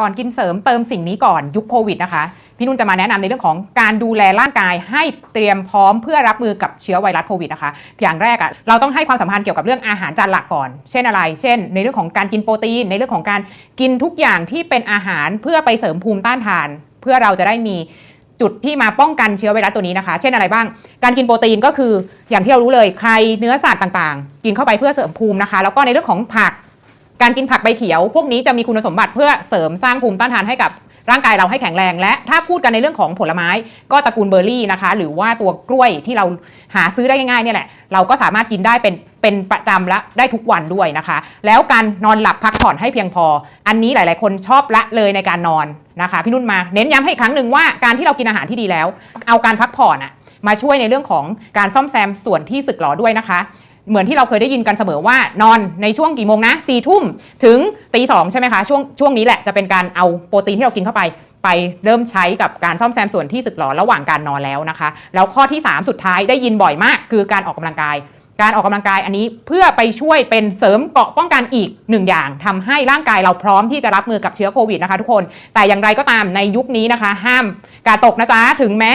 ก่อนกินเสริมเติมสิ่งนี้ก่อนยุคโควิดนะคะ พี่นุ่นจะมาแนะนำในเรื่องของการดูแลร่างกายให้เตรียมพร้อมเพื่อรับมือกับเชื้อไวรัสโควิดนะคะอย่างแรกอะ่ะเราต้องให้ความสำคัญเกี่ยวกับเรื่องอาหารจานหลักก่อน เช่นอะไร เช่น ในเรื่องของการกินโปรตีน ในเรื่องของการกินทุกอย่างที่เป็นอาหารเพื่อไปเสริมภูมิต้านทาน เพื่อเราจะได้มีจุดที่มาป้องกันเชื้อไวรัสตัวนี้นะคะ เช่นอะไรบ้าง การกินโปรตีนก็คืออย่างที่เรารู้เลยไข่เนื้อสัตว์ต่างๆ กินเข้าไปเพื่อเสริมภูมินะคะ แล้วก็ในเรื่องของผัก การกินผักใบเขียว พวกนี้จะมีคุณสมบัติเพื่อเสริมสร้างภูมิต้านทานให้กับร่างกายเราให้แข็งแรง และถ้าพูดกันในเรื่องของผลไม้ก็ตระกูลเบอร์รี่นะคะ หรือว่าตัวกล้วยที่เราหาซื้อได้ง่ายๆเนี่ยแหละ เราก็สามารถกินได้เป็นเป็นประจำและได้ทุกวันด้วยนะคะ แล้วการนอนหลับพักผ่อนให้เพียงพอ อันนี้หลาย ๆ คนชอบละเลยในการนอนนะคะ พี่นุ่นมาเน้นย้ำให้อีกครั้งหนึ่งว่าการที่เรากินอาหารที่ดีแล้ว เอาการพักผ่อนอะมาช่วยในเรื่องของการซ่อมแซมส่วนที่สึกหรอด้วยนะคะ เหมือนที่เราเคยได้ยินกันเสมอว่านอนในช่วงกี่โมงนะสี่ทุ่มถึงตีสองใช่ไหมคะช่วงช่วงนี้แหละจะเป็นการเอาโปรตีนที่เรากินเข้าไป ไปเริ่มใช้กับการซ่อมแซมส่วนที่สึกหรอระหว่างการนอนแล้วนะคะ แล้วข้อที่ 3 สุดท้ายได้ยินบ่อยมาก คือการออกกำลังกาย การออกกำลังกายอันนี้เพื่อไปช่วยเป็นเสริมเกาะป้องกันอีกหนึ่งอย่างทำให้ร่างกายเราพร้อมที่จะรับมือกับเชื้อโควิดนะคะ ทุกคนแต่อย่างไรก็ตามในยุคนี้นะคะ ห้ามการตกนะจ๊ะถึงแม้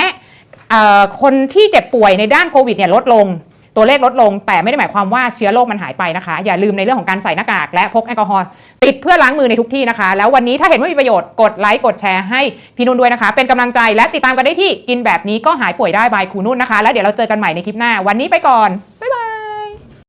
คนที่เจ็บป่วยในด้านโควิดเนี่ยลดลง ตัวเลขลดลง แต่ไม่ได้หมายความว่าเชื้อโรคมันหายไปนะคะ อย่าลืมในเรื่องของการใส่หน้ากาก และพกแอลกอฮอล์ติดเพื่อล้างมือในทุกที่นะคะ แล้ววันนี้ถ้าเห็นว่ามีประโยชน์กดไลค์กดแชร์ให้พี่นุ่นด้วยนะคะ เป็นกำลังใจและติดตามกันได้ที่กินแบบนี้ก็หายป่วยได้บายครูนุ่นนะคะ แล้วเดี๋ยวเราเจอกันใหม่ในคลิปหน้าวันนี้ไปก่อน